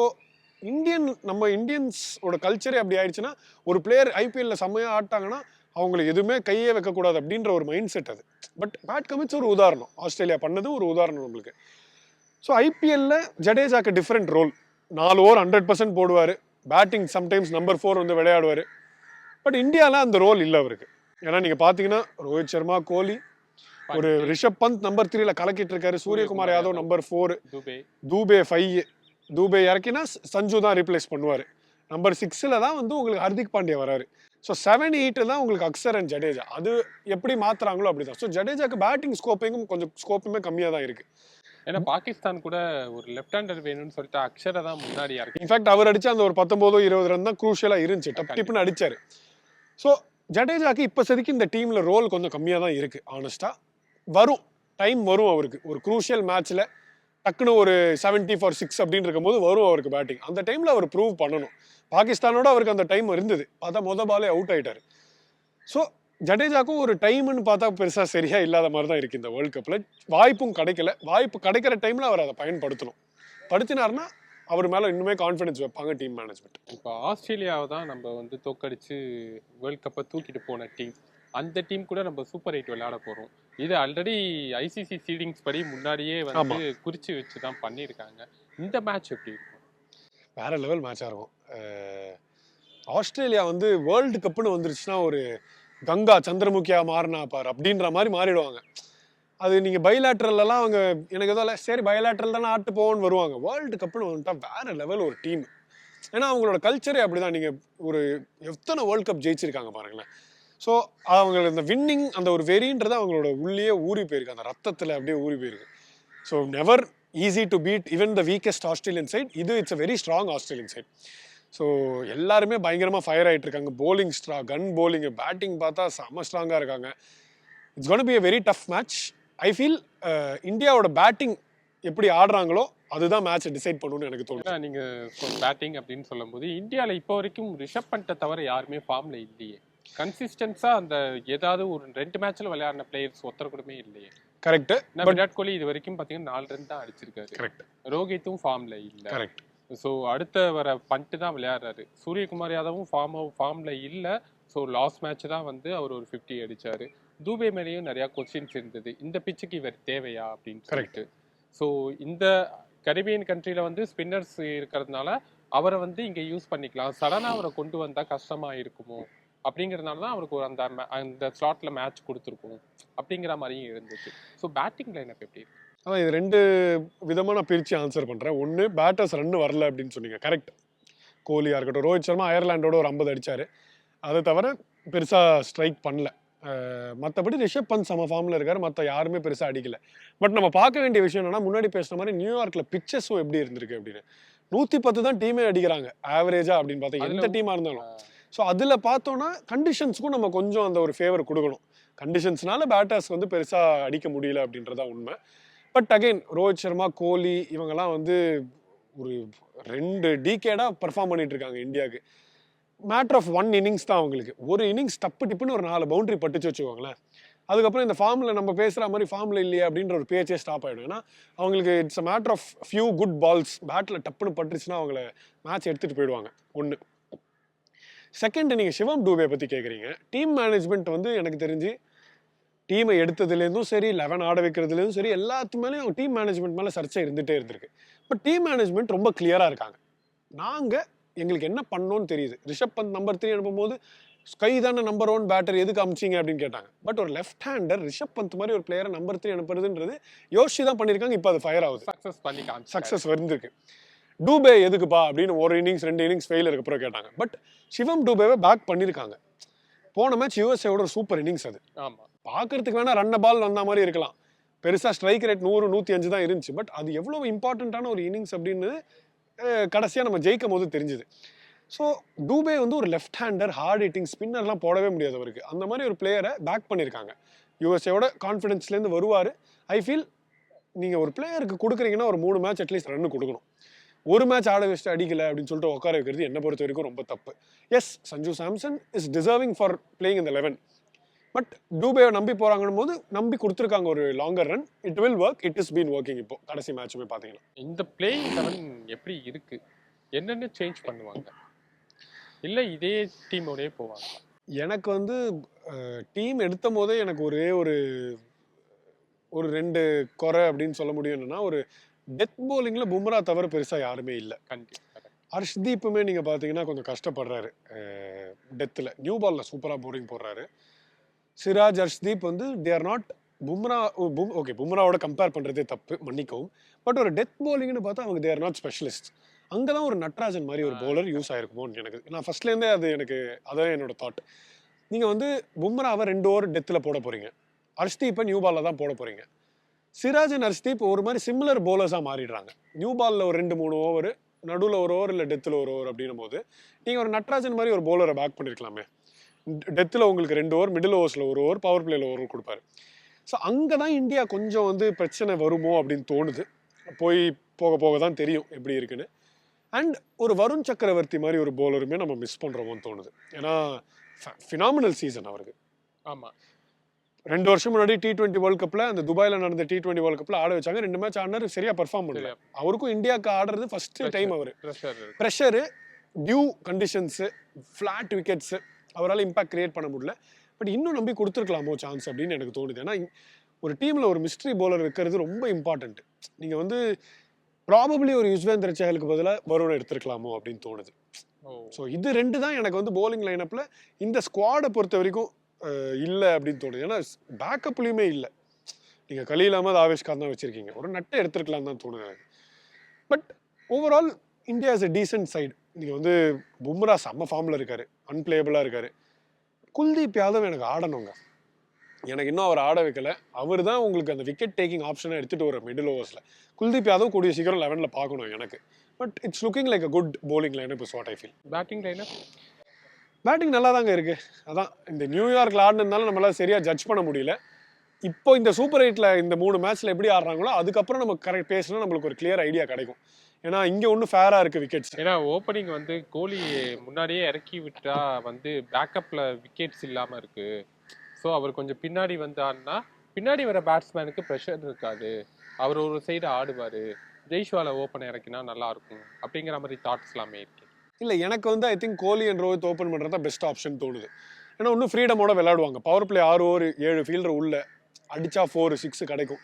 இந்தியன் நம்ம இந்தியன்ஸோட கல்ச்சரே அப்படி ஆயிடுச்சுன்னா ஒரு பிளேயர் ஐபிஎல்ல செம்மையாக ஆட்டாங்கன்னா அவங்களுக்கு எதுவுமே கையே வைக்கக்கூடாது அப்படின்ற ஒரு மைண்ட் செட் அது. பட் பேட் கமிட்ஸ் ஒரு உதாரணம். ஆஸ்திரேலியா பண்ணது ஒரு உதாரணம் நம்மளுக்கு. ஸோ ஐபிஎல்ல ஜடேஜாக்கு டிஃப்ரெண்ட் ரோல் நாலு ஓவர் ஹண்ட்ரட் பர்சன்ட் போடுவார். பேட்டிங் சம்டைம்ஸ் நம்பர் ஃபோர் வந்து விளையாடுவார். பட் இந்தியாவில் அந்த ரோல் இல்லை அவருக்கு. ஏன்னா நீங்கள் பார்த்தீங்கன்னா ரோஹித் சர்மா கோலி ஒரு ரிஷப் பந்த் நம்பர் த்ரீல கலக்கிட்டு இருக்காரு Suryakumar Yadav number four Dube. Dube five Dube இறக்கினா Sanju தான் ரீப்ளேஸ் பண்ணுவார். நம்பர் சிக்ஸில் தான் வந்து உங்களுக்கு ஹர்திக் பாண்டியா வராரு. ஸோ செவன் எயிட்டு தான் உங்களுக்கு அக்சர் அண்ட் ஜடேஜா அது எப்படி மாத்துறாங்களோ அப்படி தான் ஸோ ஜடேஜாக்கு பேட்டிங் ஸ்கோப்பிங்கும் கொஞ்சம் ஸ்கோப்புமே கம்மியாக தான் இருக்கு. ஏன்னா பாகிஸ்தான் கூட ஒரு லெஃப்ட் ஹேண்டர் வேணும்னு சொல்லிட்டு அக்ஷரை தான் முன்னாடியா இருக்கு. இன்ஃபேக்ட் அவர் அடிச்ச அந்த ஒரு பத்தொம்போதோ இருபது ரன் தான் குரூஷியலாக இருந்துச்சு. டப் டிப்னு அடிச்சாரு. ஸோ ஜடேஜாக்கு இப்போ சதிக்கு இந்த டீமில் ரோல் கொஞ்சம் கம்மியாக தான் இருக்கு ஆனஸ்ட்டாக வரும். டைம் வரும் அவருக்கு. ஒரு குரூஷியல் மேட்ச்சில் டக்குன்னு ஒரு 70 ஃபார் சிக்ஸ் அப்படின்னு இருக்கும்போது வரும் அவருக்கு பேட்டிங் அந்த டைமில் அவர் ப்ரூவ் பண்ணணும். பாகிஸ்தானோட அவருக்கு அந்த டைம் இருந்தது. பார்த்தா மொத பாலே அவுட் ஆகிட்டார் ஸோ ஜடேஜாக்கும் ஒரு டைம்னு பார்த்தா பெருசாக சரியாக இல்லாத மாதிரி தான் இருக்குது இந்த வேர்ல்ட் கப்பில் வாய்ப்பும் கிடைக்கல. வாய்ப்பு கிடைக்கிற டைமில் அவர் அதை பயன்படுத்தணும். படுத்தினார்னா அவர் மேலே இன்னுமே கான்ஃபிடன்ஸ் வைப்பாங்க டீம் மேனேஜ்மெண்ட் இப்போ ஆஸ்திரேலியாவை தான் நம்ம வந்து தோக்கடிச்சு வேர்ல்ட் கப்பை தூக்கிட்டு போன டீம் அந்த டீம் கூட நம்ம சூப்பர் எயிட் விளையாட போறோம். இது ஆல்ரெடி ஐசிசி சீடிங்ஸ் படி முன்னாடியே வந்து குறிச்சு வச்சு தான் பண்ணியிருக்காங்க. இந்த மேட்ச் எப்படி இருக்கும்? வேற லெவல் மேட்சாக இருக்கும். ஆஸ்திரேலியா வந்து வேர்ல்டு கப்புன்னு வந்துருச்சுன்னா ஒரு கங்கா சந்திரமுகியா மாறினா பார் அப்படின்ற மாதிரி மாறிடுவாங்க. அது நீங்கள் பைலாட்ரல்லாம் அவங்க எனக்கு ஏதோ இல்ல, சரி பைலாட்ரல் தானே ஆட்டு போவோன்னு வருவாங்க. வேர்ல்டு கப்புன்னு வந்துட்டா வேற லெவல் ஒரு டீம் ஏன்னா அவங்களோட கல்ச்சரே அப்படிதான். நீங்கள் ஒரு எத்தனை வேர்ல்ட் கப் ஜெயிச்சிருக்காங்க பாருங்களேன். ஸோ அவங்க இந்த வின்னிங் அந்த ஒரு வெறின்றது அவங்களோட உள்ளே ஊறி போயிருக்கு. அந்த ரத்தத்தில் அப்படியே ஊறி போயிருக்கு. So never easy to beat even the weakest Australian side இது it's a very strong Australian side so எல்லாருமே பயங்கரமாக ஃபயர் ஆகிட்டு இருக்காங்க. Bowling strong bowling batting பார்த்தா செம்ம ஸ்ட்ராங்காக இருக்காங்க. It's gonna be a very tough match I feel இந்தியாவோட பேட்டிங் எப்படி ஆடுறாங்களோ அதுதான் மேட்ச் டிசைட் பண்ணணும்னு எனக்கு தோணுது. நீங்கள் நீங்க பேட்டிங் அப்படின்னு சொல்லும்போது இந்தியாவில் இப்போ வரைக்கும் ரிஷப் பண்ணிட்ட தவிர யாருமே ஃபார்ம்ல இல்லையே. கன்சிஸ்டன்ஸா அந்த ஏதாவது ஒரு ரெண்டு மேட்ச்ல விளையாடின பிளேயர்ஸ் ஒருத்தர் கூடமே இல்லையே. கரெக்ட் நான் விராட் கோலி இது வரைக்கும் பாத்தீங்கன்னா நாலு ரன் தான் அடிச்சிருக்காரு. கரெக்ட் ரோஹித்தும் ஃபார்ம்ல இல்ல. கரெக்ட் ஸோ அடுத்த வர பண்ட்டு தான் விளையாடுறாரு. சூரியகுமார் யாதவும் ஃபார்ம் ஃபார்ம்ல இல்ல. ஸோ லாஸ்ட் மேட்ச் தான் வந்து அவர் ஒரு ஃபிஃப்டி அடிச்சாரு. தூபே மேலேயும் நிறைய கொஸ்டின்ஸ் இருந்தது. இந்த பிச்சுக்கு இவர் தேவையா அப்படின்னு சொல்லிட்டு. ஸோ இந்த கரிபியன் கண்ட்ரில வந்து ஸ்பின்னர்ஸ் இருக்கிறதுனால அவரை வந்து இங்க யூஸ் பண்ணிக்கலாம். சடனா அவரை கொண்டு வந்தா கஷ்டமா இருக்குமோ? அப்படிங்கறதுனால தான் அவருக்கு ஒரு அந்த அந்த ஸ்லாட்ல மேட்ச் கொடுத்துருக்கோம். அப்படிங்கிற மாதிரியும் இருந்துச்சு. ஸோ பேட்டிங் லைனப் எப்படி இருக்கு? அதான் இது ரெண்டு விதமாக நான் பிரித்து ஆன்சர் பண்ணுறேன் ஒன்று பேட்டர்ஸ் ரன் வரல அப்படின்னு சொன்னீங்க. கரெக்ட் கோலியாக இருக்கட்டும் ரோஹித் சர்மா அயர்லாண்டோட ஒரு ஐம்பது அடிச்சாரு. அதை தவிர பெருசாக ஸ்ட்ரைக் பண்ணல. மற்றபடி ரிஷப் பந்த் சம ஃபார்மில் இருக்காரு. மற்ற யாருமே பெருசாக அடிக்கல. பட் நம்ம பார்க்க வேண்டிய விஷயம் என்னன்னா முன்னாடி பேசுன மாதிரி நியூயார்க்கில் பிச்சஸும் எப்படி இருந்திருக்கு அப்படின்னு. நூற்றி பத்து தான் டீமே அடிக்கிறாங்க. ஆவரேஜா அப்படின்னு பார்த்தா எந்த டீமாக இருந்தாலும். ஸோ அதில் பார்த்தோன்னா கண்டிஷன்ஸுக்கும் நம்ம கொஞ்சம் அந்த ஒரு ஃபேவர் கொடுக்கணும். கண்டிஷன்ஸ்னால பேட்டர்ஸ் வந்து பெருசாக அடிக்க முடியல அப்படின்றதா உண்மை. பட் அகைன் ரோஹித் சர்மா கோலி இவங்கெல்லாம் வந்து ஒரு ரெண்டு டீகேடாக பெர்ஃபார்ம் பண்ணிட்டு இருக்காங்க இந்தியாவுக்கு. மேட்ரு ஆஃப் ஒன் இன்னிங்ஸ் தான் அவங்களுக்கு. ஒரு இன்னிங்ஸ் டப்பு டிப்புன்னு ஒரு நாலு பவுண்டரி பட்டுச்சு வச்சுக்கோங்களேன். அதுக்கப்புறம் இந்த ஃபார்மில் நம்ம பேசுகிற மாதிரி ஃபார்மில் இல்லையே அப்படின்ற ஒரு பேச்சே ஸ்டாப் ஆகிடும் ஏன்னா அவங்களுக்கு it's a matter of few good balls battle டப்புன்னு பட்டுருச்சுன்னா அவங்கள மேட்ச் எடுத்துகிட்டு போயிடுவாங்க. ஒன்று செகண்ட் நீங்கள் சிவம் டூபே பற்றி கேட்குறீங்க டீம் மேனேஜ்மெண்ட் வந்து எனக்கு தெரிஞ்சு டீமை எடுத்ததுலேருந்தும் சரி லெவன் ஆட வைக்கிறதுலேருந்தும் சரி எல்லாத்து மேலேயும் அவங்க டீம் மேனேஜ்மெண்ட் மேலே சர்ச்சை இருந்துகிட்டே இருந்திருக்கு. பட் டீம் மேனேஜ்மெண்ட் ரொம்ப கிளியராக இருக்காங்க. நாங்கள் எங்களுக்கு என்ன பண்ணோன்னு தெரியுது. ரிஷப் பந்த் நம்பர் த்ரீ அனுப்பும்போது ஸ்கை தானே நம்பர் ஒன் பேட்டர் எதுக்கு அமிச்சிங்க? அப்படின்னு கேட்டாங்க. பட் ஒரு லெஃப்ட் ஹேண்டர் ரிஷப் பந்த் மாதிரி ஒரு பிளேயரை நம்பர் த்ரீ அனுப்புறதுன்றது யோசிச்சு தான் பண்ணியிருக்காங்க இப்போ அது ஃபயர் ஆகுது. சக்சஸ் பண்ணி காமிச்சு சக்ஸஸ் வந்திருக்கு. டூபே எதுக்குப்பா அப்படின்னு ஒரு இன்னிங்ஸ் ரெண்டு இன்னிங்ஸ் ஃபெயில் அப்புறம் கேட்டாங்க. பட் சிவம் டூபேவை பேக் பண்ணியிருக்காங்க போன மேட்ச் யூஎஸ்ஏவோட ஒரு சூப்பர் இன்னிங்ஸ் அது. ஆமா. பார்க்கறதுக்கு வேணா ரன்ன பால் வந்த மாதிரி இருக்கலாம். பெருசாக ஸ்ட்ரைக் ரேட் நூறு நூற்றி அஞ்சு தான் இருந்துச்சு. பட் அது எவ்வளோ இம்பார்ட்டண்ட்டான ஒரு இன்னிங்ஸ் அப்படின்னு கடைசியாக நம்ம ஜெயிக்கும் போது தெரிஞ்சுது. ஸோ டூபே வந்து ஒரு லெஃப்ட் ஹேண்டர் ஹார்ட் ஹிட்டிங் ஸ்பின்னர்லாம் போடவே முடியாது அவருக்கு. அந்த மாதிரி ஒரு பிளேயரை பேக் பண்ணியிருக்காங்க யூஎஸ்ஏவோட கான்ஃபிடென்ஸ்லேருந்து வருவார். ஐ ஃபீல் நீங்கள் ஒரு பிளேயருக்கு கொடுக்குறீங்கன்னா ஒரு மூணு மேட்ச் அட்லீஸ்ட் ரன் கொடுக்கணும். ஒரு மேட்ச் ஆட வச்சுட்டு அடிக்கல அப்படின்னு சொல்லிட்டு உட்கார வைக்கிறது என்னை பொறுத்த வரைக்கும் ரொம்ப தப்பு. Yes Sanju Samson is deserving for playing இந்த லெவன் பட் டூபேவை நம்பி போறாங்கன்னும் போது நம்பி கொடுத்துருக்காங்க ஒரு longer run it will work it is been working இப்போ. கடைசி மேட்சுமே பார்த்தீங்கன்னா இந்த பிளேயிங் லெவன் எப்படி இருக்கு? என்னென்ன சேஞ்ச் பண்ணுவாங்க? இல்ல இதே டீமோடயே போவாங்க? எனக்கு வந்து டீம் எடுத்த போதே எனக்கு ஒரே ஒரு ஒரு ரெண்டு குறை அப்படின்னு சொல்ல முடியும் என்னன்னா ஒரு டெத் bowlingல பும்ரா தவிர பெருசா யாருமே இல்லை. கண்டிப்பா ஹர்ஷ்தீப்புமே நீங்க பாத்தீங்கன்னா கொஞ்சம் கஷ்டப்படுறாரு. டெத்தில் நியூ பால்ல சூப்பரா போரிங் போடுறாரு. சிராஜ் ஹர்ஷ்தீப் வந்து they are not Bumrah okay பும்ராவோட compare பண்றதே தப்பு மன்னிக்கவும். பட் ஒரு டெத் bowlingனு பார்த்தா அவங்க தே ஆர் நாட் ஸ்பெஷலிஸ்ட் அங்கே தான் ஒரு நட்ராஜன் மாதிரி ஒரு bowler யூஸ் ஆயிருக்குமோன்னு எனக்கு நான் ஃபர்ஸ்ட்லேருந்தே அது எனக்கு அதான் என்னோட தாட் நீங்கள் வந்து பும்ராவை ரெண்டு ஓவர் டெத்தில் போட போறீங்க. ஹர்ஷ்தீப்பை நியூ பால்ல தான் போட போறீங்க. சிராஜ் நர்ஸ்தீப் ஒரு மாதிரி சிமிலர் போலர்ஸாக மாறிடுறாங்க. நியூ பாலில் ஒரு ரெண்டு மூணு ஓவர் நடுவில் ஒரு ஓவர் இல்லை டெத்தில் ஒரு ஓவர் அப்படின்னும் போது நீங்கள் ஒரு நட்ராஜன் மாதிரி ஒரு போலரை பேக் பண்ணியிருக்கலாமே டெத்தில் உங்களுக்கு ரெண்டு ஓவர் மிடில் ஓவர்ஸில் ஒரு ஓவர் பவர் பிளேயில் ஒரு ஓவர் கொடுப்பாரு. ஸோ அங்கே தான் இந்தியா கொஞ்சம் வந்து பிரச்சனை வருமோ அப்படின்னு தோணுது. போய் போக போக தான் தெரியும் எப்படி இருக்குன்னு. அண்ட் ஒரு வருண் சக்கரவர்த்தி மாதிரி ஒரு போலருமே நம்ம மிஸ் பண்ணுறோமோன்னு தோணுது. ஏன்னா ஃபினாமினல் சீசன் அவருக்கு. ஆமாம் ரெண்டு வருஷம் முன்னாடி டி டுவெண்ட்டி வேர்ல்ட் கப்பில் அந்த துபாயில் நடந்த டி டுவெண்ட்டி வேர்ல்ட் கப்பில் ஆட வச்சாங்க. ரெண்டு மேட்ச் ஆடினாரு சரியா பெர்ஃபார்ம் பண்ணல. அவருக்கும் இந்தியாவுக்கு ஆடுறது ஃபர்ஸ்ட் டைம் அவர். Pressure dew conditions flat wickets அவரால் இம்பாக்ட் கிரியேட் பண்ண முடியல. பட் இன்னும் நம்பி கொடுத்துருக்கலாமோ சான்ஸ் அப்படின்னு எனக்கு தோணுது. ஏன்னா ஒரு டீமில் ஒரு மிஸ்ட்ரி bowler இருக்கிறது ரொம்ப இம்பார்ட்டன்ட் நீங்கள் வந்து ப்ராபப்ளி ஒரு யுஸ்வேந்திர சேகலுக்கு பதிலாக வருணை எடுத்திருக்கலாமோ அப்படின்னு தோணுது. ஸோ இது ரெண்டு தான் எனக்கு வந்து bowling லைனப்பில் இந்த ஸ்குவாடை பொறுத்த வரைக்கும் இல்லை அப்படின்னு தோணுது. ஏன்னா பேக்கப்லேயுமே இல்லை. நீங்கள் கலீல் இல்லாமல் அது கான் தான் வச்சுருக்கீங்க. ஒரு நட்டை எடுத்துருக்கலாம் தான் தோணுது எனக்கு. But overall India is a decent side நீங்கள் வந்து பும்ரா செம்ம ஃபார்மில் இருக்கார். அன்பிளேபிளாக இருக்கார். குல்தீப் யாதவ் எனக்கு ஆடணுங்க. எனக்கு இன்னும் அவர் ஆட வைக்கல. அவர் தான் உங்களுக்கு அந்த விக்கெட் டேக்கிங் ஆப்ஷனை எடுத்துகிட்டு வர மிடில் ஓவர்ஸில் குல்தீப் யாதவ் கூடிய சீக்கிரம் லெவனில் பார்க்கணும் எனக்கு. But it's looking like a good bowling line is what I feel batting liner batting நல்லா தாங்க இருக்கு. அதான் இந்த நியூயார்க்ல ஆடினதுனால நம்மளால சரியா ஜட்ஜ் பண்ண முடியல. இப்போ இந்த சூப்பர் எயிட்ல இந்த மூணு மேட்ச்ல எப்படி ஆடுறாங்களோ அதுக்கப்புறம் நம்ம கரெக்ட் பேசினா நம்மளுக்கு ஒரு கிளியர் ஐடியா கிடைக்கும். ஏன்னா இங்க ஒன்றும் ஃபேரா இருக்கு விக்கெட்ஸ் ஏன்னா ஓப்பனிங் வந்து கோலி முன்னாடியே இறக்கி விட்டா வந்து பேக்கப்ல விக்கெட்ஸ் இல்லாம இருக்கு. ஸோ அவர் கொஞ்சம் பின்னாடி வந்தாருன்னா பின்னாடி வர பேட்ஸ்மேனுக்கு ப்ரெஷர் இருக்காது. அவர் ஒரு சைடு ஆடுவாரு. ஜெய்ஷ்வாலை ஓப்பன் இறக்கினா நல்லா இருக்கும். அப்படிங்கிற மாதிரி தாட்ஸ் எல்லாமே இருக்கு. இல்ல எனக்கு வந்து I think Kohli and Rohit open பண்றது தான் பெஸ்ட் ஆப்ஷன் தோணுது. ஏன்னா இன்னும் ஃப்ரீடமோட விளையாடுவாங்க. பவர் பிளே ஆறு ஓவர் ஏழு ஃபீல்டர் உள்ள அடிச்சா ஃபோர் சிக்ஸ் கிடைக்கும்.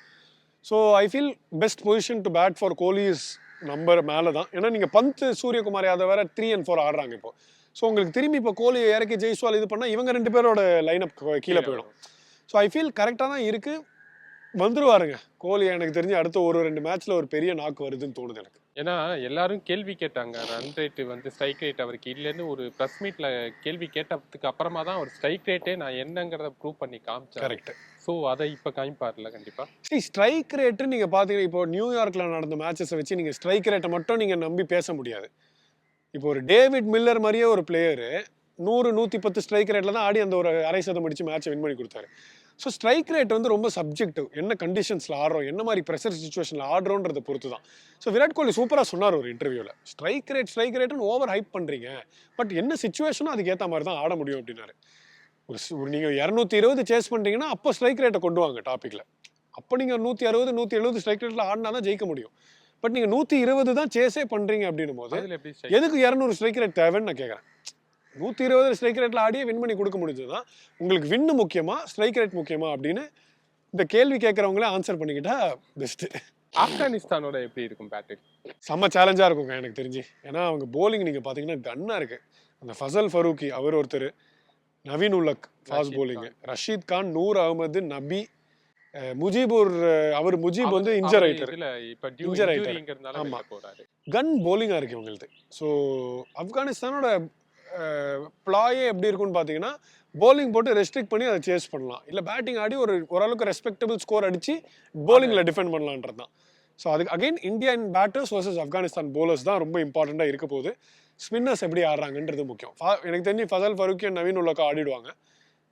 So I feel best position to bat for Kohli's number மேலே தான். ஏன்னா நீங்கள் பந்த் சூரியகுமார் யாதவ் வேற த்ரீ அண்ட் ஃபோர் ஆடுறாங்க இப்போ. ஸோ உங்களுக்கு திரும்பி இப்போ கோலி இறக்கி ஜெய்ஸ்வால் இது பண்ணால் இவங்க ரெண்டு பேரோட லைனப் கீழே போயிடும். ஸோ ஐ ஃபீல் கரெக்டாக தான் இருக்கு. வந்துருவாருங்க. கோலி எனக்கு தெரிஞ்சு அடுத்த ஒரு ரெண்டு மேட்ச்ல ஒரு பெரிய நாக்கு வருதுன்னு தோணுது எனக்கு. ஏன்னா எல்லாரும் கேள்வி கேட்டாங்க. ரன் ரேட் வந்து ஸ்ட்ரைக் ரேட் அவருக்கு இல்லைன்னு ஒரு ப்ரெஸ் மீட்ல கேள்வி கேட்டதுக்கு அப்புறமா தான் அவர் ஸ்ட்ரைக் ரேட்டே நான் என்னங்கிறத ப்ரூவ் பண்ணி காமிச்சார். கரெக்ட் ஸோ அதை இப்போ காமிப்பார்ல கண்டிப்பா? சரி ஸ்ட்ரைக் ரேட்டு நீங்கள் பார்த்தீங்கன்னா இப்போ நியூயார்க்கில் நடந்த மேட்சஸை வச்சு நீங்கள் ஸ்ட்ரைக் ரேட்டை மட்டும் நீங்கள் நம்பி பேச முடியாது. இப்போ ஒரு டேவிட் மில்லர் மாதிரியே ஒரு பிளேயரு நூறு நூற்றி பத்து ஸ்ட்ரைக் ரேட்டில் தான் ஆடி அந்த ஒரு அரை சதம் அடிச்சு மேட்சை வின் பண்ணி கொடுத்தாரு. ஸோ ஸ்ட்ரைக் ரேட் வந்து ரொம்ப சப்ஜெக்டிவ் என்ன கண்டிஷன்ஸில் ஆடுறோம் என்ன மாதிரி ப்ரெஷர் சுச்சுவேஷனில் ஆடுறோன்றதை பொறுத்து தான் ஸோ விராட் கோலி சூப்பராக சொன்னார் ஒரு இன்டர்வியூவில் ஸ்ட்ரைக் ரேட் ஸ்ட்ரைக் ரேட்னு ஓவர் ஹைப் பண்ணுறீங்க பட் என்ன சுச்சுவேஷனோ அதுக்கு ஏற்ற மாதிரி தான் ஆட முடியும் அப்படின்னாரு. ஒரு நீங்கள் இரநூத்தி இருபது சேஸ் பண்ணுறீங்கன்னா அப்போ ஸ்ட்ரைக் ரேட்டை கொண்டு வாங்க டாப்பிக்கில் அப்போ நீங்கள் நூற்றி அறுபது நூற்றி எழுபது ஸ்ட்ரைக் ரேட்டில் ஆடினா தான் ஜெயிக்க முடியும். பட் நீங்கள் நூற்றி இருபது தான் சேஸே பண்ணுறீங்க அப்படின்னும் போது எதுக்கு இரநூறு ஸ்ட்ரைக் ரேட் தேவைன்னு நான் கேட்குறேன் நூற்றி இருபது ஸ்ட்ரைக் ரேட்டில் ஆடியே வின் பண்ணி கொடுக்க முடிஞ்சதுன்னா உங்களுக்கு வின்னு முக்கியமா ஸ்ட்ரைக் ரேட் முக்கியமா அப்படின்னு இந்த கேள்வி கேட்குறவங்களே ஆன்சர் பண்ணிக்கிட்டா பெஸ்ட்டு ஆப்கானிஸ்தானோட எப்படி இருக்கும் பேட்டிங் செம்ம சேலஞ்சாக இருக்குங்க எனக்கு தெரிஞ்சு. ஏன்னா அவங்க போலிங் நீங்கள் பார்த்தீங்கன்னா கன்னாக இருக்கு. அந்த ஃபசல் ஃபரூக்கி அவர் ஒருத்தர் நவீன் உலக் ஃபாஸ்ட் ரஷீத் போலிங் ரஷீத் கான் நூர் அகமது நபி முஜிபுர் அவர் முஜிப் வந்து இன்ஜர் ஆயிட்டாரு. Injure ஆயிட்டாரு. இன்ஜுரிங்கிறதுனால ஆமா. வெளில போறாரு. கன் போலிங்காக இருக்கு இவங்களுக்கு ஸோ ஆப்கானிஸ்தானோட ப்ளாயே எப்படி இருக்கும்னு பார்த்தீங்கன்னா bowling போட்டு ரெஸ்ட்ரிக்ட் பண்ணி அதை சேஸ் பண்ணலாம். இல்லை பேட்டிங் ஆடி ஒரு ஓரளவுக்கு ரெஸ்பெக்டபிள் ஸ்கோர் அடிச்சு bowlingல டிஃபெண்ட் பண்ணலான்றது தான். ஸோ அதுக்கு again Indian batters versus Afghanistan bowlers தான் ரொம்ப இம்பார்ட்டண்ட்டாக இருக்க போகுது. ஸ்பின்னர்ஸ் எப்படி ஆடுறாங்கன்றது முக்கியம். ஃபா- எனக்கு தெரிஞ்சு ஃபசல் ஃபரூக்கி நவீன் உல்லக்கா ஆடிடுவாங்க.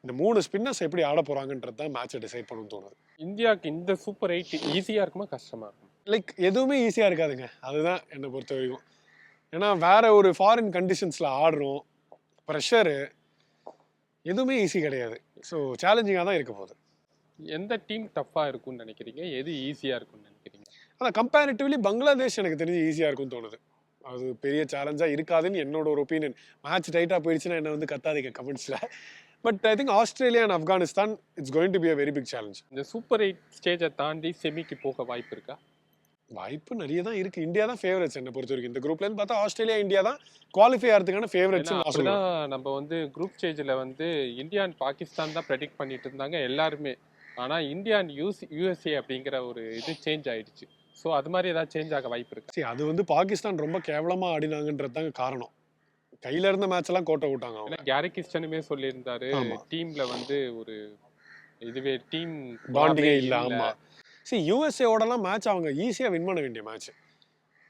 இந்த மூணு ஸ்பின்னர்ஸ் எப்படி ஆட போறாங்கன்றது தான் மேட்சை டிசைட் பண்ணணும்னு தோணுது. இந்தியாவுக்கு இந்த சூப்பர் எயிட் ஈஸியா இருக்குமா கஷ்டமா இருக்கும்? லைக் எதுவுமே ஈஸியாக இருக்காதுங்க. அதுதான் என்னை பொறுத்த வரைக்கும். ஏன்னா வேற ஒரு ஃபாரின் கண்டிஷன்ஸில் ஆடுறோம். ப்ரெஷரு எதுவுமே ஈஸி கிடையாது. ஸோ சேலஞ்சிங்காக தான் இருக்க போகுது. எந்த டீம் டஃப்பாக இருக்கும்னு நினைக்கிறீங்க? எது ஈஸியாக இருக்கும்னு நினைக்கிறீங்க? ஆனால் கம்பேரிட்டிவ்லி பங்களாதேஷ் எனக்கு தெரிஞ்சு ஈஸியாக இருக்கும்னு தோணுது. அது பெரிய சேலஞ்சாக இருக்காதுன்னு என்னோட ஒரு ஒப்பீனியன் மேட்ச் டைட்டாக போயிடுச்சுன்னா என்ன வந்து கத்தாதீங்க கமெண்ட்ஸில் but I think Australia and Afghanistan it's going to be a very big challenge இந்த சூப்பர் எயிட் ஸ்டேஜை தாண்டி செமிக்கு போக வாய்ப்பு இருக்கா? வாய்ப்பு நிறைய தான் இருக்கு. இந்தியா தான் ஃபேவரட்ஸ் என்னை பொறுத்த வரைக்கும். இந்த குரூப்ல இருந்து பார்த்தா ஆஸ்திரேலியா இந்தியா தான் குவாலிஃபை ஆகிறதுக்கான ஃபேவரட்ஸ் நான் நம்ம வந்து குரூப் ஸ்டேஜில் வந்து இந்தியா அண்ட் பாகிஸ்தான் தான் ப்ரெடிக்ட் பண்ணிட்டு இருந்தாங்க எல்லாருமே. ஆனால் இந்தியா அண்ட் யூஸ் யூஎஸ்ஏ அப்படிங்கிற ஒரு இது சேஞ்ச் ஆயிடுச்சு. ஸோ அது மாதிரி ஏதாவது சேஞ்ச் ஆக வாய்ப்பு இருக்கா? சரி அது வந்து பாகிஸ்தான் ரொம்ப கேவலமா ஆடினாங்கன்றது தாங்க காரணம். கையில இருந்த மேட்ச் எல்லாம் கோட்டை விட்டாங்க கேரி கிஸ்டனுமே சொல்லியிருந்தாரு. டீம்ல வந்து ஒரு இதுவே டீம் பாண்டிங்கே இல்ல. ஆமா. சரி யூஎஸ்ஏவோடலாம் மேட்ச் அவங்க ஈஸியாக வின் பண்ண வேண்டிய மேட்ச்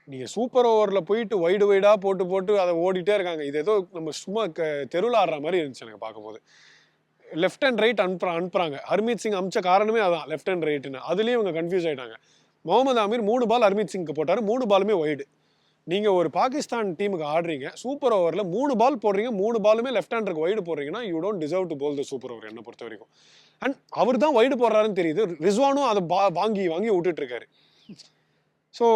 நீங்கள் சூப்பர் ஓவரில் போயிட்டு வைடு வைடாக போட்டு போட்டு அதை ஓடிட்டே இருக்காங்க. இது ஏதோ நம்ம சும்மா க- தெருவில் ஆடுற மாதிரி இருந்துச்சு எனக்கு பார்க்கும்போது. லெஃப்ட் அண்ட் ரைட் அனுப்புற அனுப்புறாங்க. ஹர்மீத் சிங் அமிச்ச காரணமே அதான் லெஃப்ட் அண்ட் ரைட்னு அதுலேயும் இவங்க கன்ஃபியூஸ் ஆகிட்டாங்க முகமது அமீர் மூணு பால் ஹர்மீத் சிங்க்கு போட்டார் மூணு பாலுமே ஒய்டு நீங்கள் ஒரு பாகிஸ்தான் டீமுக்கு ஆடுறீங்க சூப்பர் ஓவரில் மூணு பால் போடுறீங்க மூணு பாலுமே லெஃப்ட் ஹேண்டருக்கு wide போடுறீங்கன்னா you don't deserve to bowl the super over என்ன பொறுத்த வரைக்கும் அண்ட் அவர் தான் வைடு போடுறாருன்னு தெரியுது. ரிஸ்வானும் அதை பா வாங்கி வாங்கி விட்டுட்டு இருக்காரு ஸோ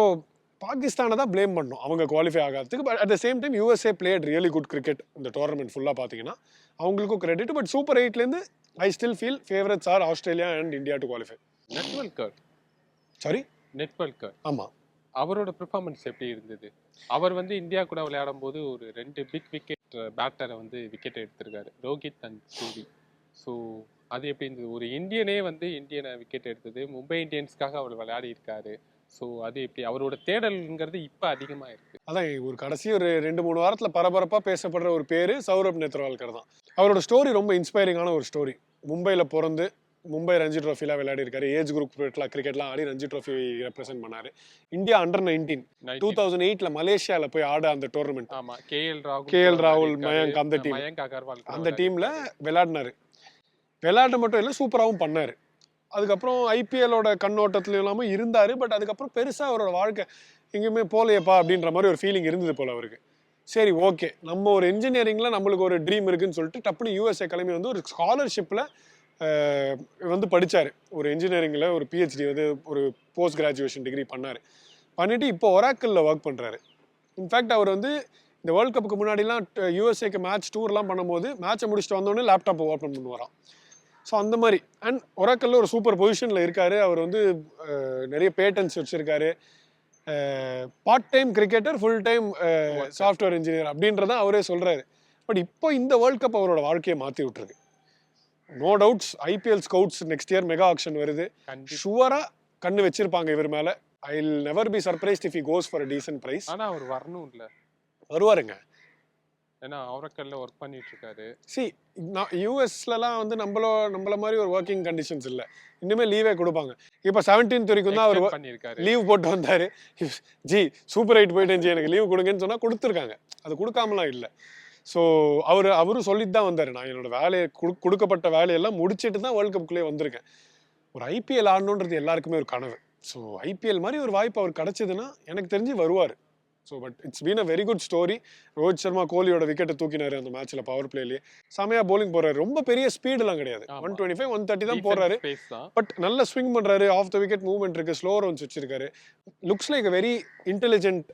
பாகிஸ்தானை தான் ப்ளேம் பண்ணணும் அவங்க qualify ஆகாததுக்கு. But at the same time USA played really good cricket இந்த டோர்னமெண்ட் ஃபுல்லாக பார்த்தீங்கன்னா அவங்களுக்கும் credit but super எயிட்லேருந்து I still feel favourites are Australia and India to qualify Netravalkar sorry Netravalkar ஆமாம் அவரோட பெர்ஃபார்மன்ஸ் எப்படி இருந்தது? அவர் வந்து இந்தியா கூட விளையாடும் போது ஒரு ரெண்டு பிக் விக்கெட் பேட்டரை வந்து விக்கெட் எடுத்திருக்காரு. ரோஹித் அண்ட் சூரி ஸோ அது எப்படி இருந்தது? ஒரு இந்தியனே வந்து இந்தியனை விக்கெட் எடுத்தது. மும்பை இந்தியன்ஸ்க்காக அவர் விளையாடி இருக்காரு ஸோ அது எப்படி? அவரோட தேடல்ங்கிறது இப்போ அதிகமாக இருக்கு. அதான் ஒரு கடைசி ஒரு ரெண்டு மூணு வாரத்தில் பரபரப்பாக பேசப்படுற ஒரு பேர் சௌரப் நெத்ரவால்கர் தான். அவரோட ஸ்டோரி ரொம்ப இன்ஸ்பைரிங்கான ஒரு ஸ்டோரி மும்பையில் பிறந்து மும்பை ரஞ்சி ட்ராஃபிலாம் விளையாடி இருக்காரு ஏஜ் குரூப் கிரிக்கெட்லாம் ஆடி ரஞ்சி ட்ராஃபி ரெப்ரசென்ட் பண்ணாரு. India under nineteen two thousand எயிட்ல மலேசியாவில் போய் ஆட அந்த டோர்னமெண்ட் ஆமா கேஎல் ராகுல் KL ராகுல், இருக்காரு. மயங்க் அந்த கூட அந்த டீம்ல விளையாடினாரு. விளையாட்டு மட்டும் இல்லை சூப்பராகவும் பண்ணார். அதுக்கப்புறம் ஐபிஎல்லோட கண்ணோட்டத்துல இல்லாமல் இருந்தார் பட் அதுக்கப்புறம் பெருசாக அவரோட வாழ்க்கை எங்கேயுமே போலையப்பா அப்படின்ற மாதிரி ஒரு ஃபீலிங் இருந்தது போல் அவருக்கு. சரி ஓகே. நம்ம ஒரு இன்ஜினியரிங்கில் நம்மளுக்கு ஒரு ட்ரீம் இருக்குன்னு சொல்லிட்டு டப்புனு யூஎஸ்ஏ கிளம்பி வந்து ஒரு ஸ்காலர்ஷிப்பில் வந்து படித்தார் ஒரு இன்ஜினியரிங்கில் ஒரு பிஹெச்டி வந்து ஒரு போஸ்ட் கிராஜுவேஷன் டிகிரி பண்ணாரு. பண்ணிவிட்டு இப்போ ஒராக்கிளில் ஒர்க் பண்ணுறாரு இன்ஃபேக்ட் அவர் வந்து இந்த வேர்ல்ட் கப்புக்கு முன்னாடிலாம் யூஎஸ்ஏக்கு மேட்ச் டூர்லாம் பண்ணும்போது மேட்சை முடிச்சுட்டு வந்தோடனே லேப்டாப்பை ஓப்பன் பண்ணுவாராம். ஸோ அந்த மாதிரி. அண்ட் ஒராக்கல்ல ஒரு சூப்பர் பொசிஷனில் இருக்காரு. அவர் வந்து நிறைய பேட்டன்ஸ் வச்சிருக்காரு. Part time cricketer full time software engineer அப்படின்றத அவரே சொல்றாரு. பட் இப்போ இந்த வேர்ல்ட் கப் அவரோட வாழ்க்கையை மாற்றி விட்டுருக்கு. No doubts IPL scouts next year mega auction வருது. கண்டிப்பா. ஷுவரா கண்ணு வச்சிருப்பாங்க இவர் மேல. I will never be surprised if he goes for decent price ஆனா அவர் வரணும் இல்ல வருவாருங்க. ஏன்னா அவரக்கல்ல ஒர்க் பண்ணிட்டு இருக்காரு சி நான் யூஎஸ்லலாம் வந்து நம்மளோ நம்மள மாதிரி ஒரு ஒர்க்கிங் கண்டிஷன்ஸ் இல்லை. இன்னுமே லீவே கொடுப்பாங்க. இப்போ செவன்டீன்த் வரைக்கும் தான் அவர் பண்ணியிருக்காரு. லீவ் போட்டு வந்தாரு. ஜி சூப்பர் எயிட் போயிட்டேன் ஜி எனக்கு லீவ் கொடுங்கன்னு சொன்னா கொடுத்துருக்காங்க. அது கொடுக்காமலாம் இல்லை. ஸோ அவர் அவரும் சொல்லிட்டு தான் வந்தாரு. நான் என்னோட வேலையை கொடு- கொடுக்கப்பட்ட வேலையெல்லாம் முடிச்சிட்டு தான் வேர்ல்ட் கப்புக்குள்ளே வந்திருக்கேன். ஒரு ஐபிஎல் ஆடணுன்றது எல்லாருக்குமே ஒரு கனவு. ஸோ ஐபிஎல் மாதிரி ஒரு வாய்ப்பு அவர் கிடைச்சதுன்னா எனக்கு தெரிஞ்சு வருவார். So but it's been a very good story Rohit Sharma கோலியோட விக்கெட்டை தூக்கினாரு அந்த மேட்ச்ல பவர் பிளேலேயே செமையா bowling போறாரு ரொம்ப பெரிய ஸ்பீடுலாம் கிடையாது. One twenty five one thirty தான் போறாரு பட் நல்ல ஸ்விங் பண்றாரு. ஆஃப் த விக்கெட் மூவ்மெண்ட் இருக்கு. ஸ்லோ ரவுண்ட்ஸ் வச்சிருக்காரு. Looks like very intelligent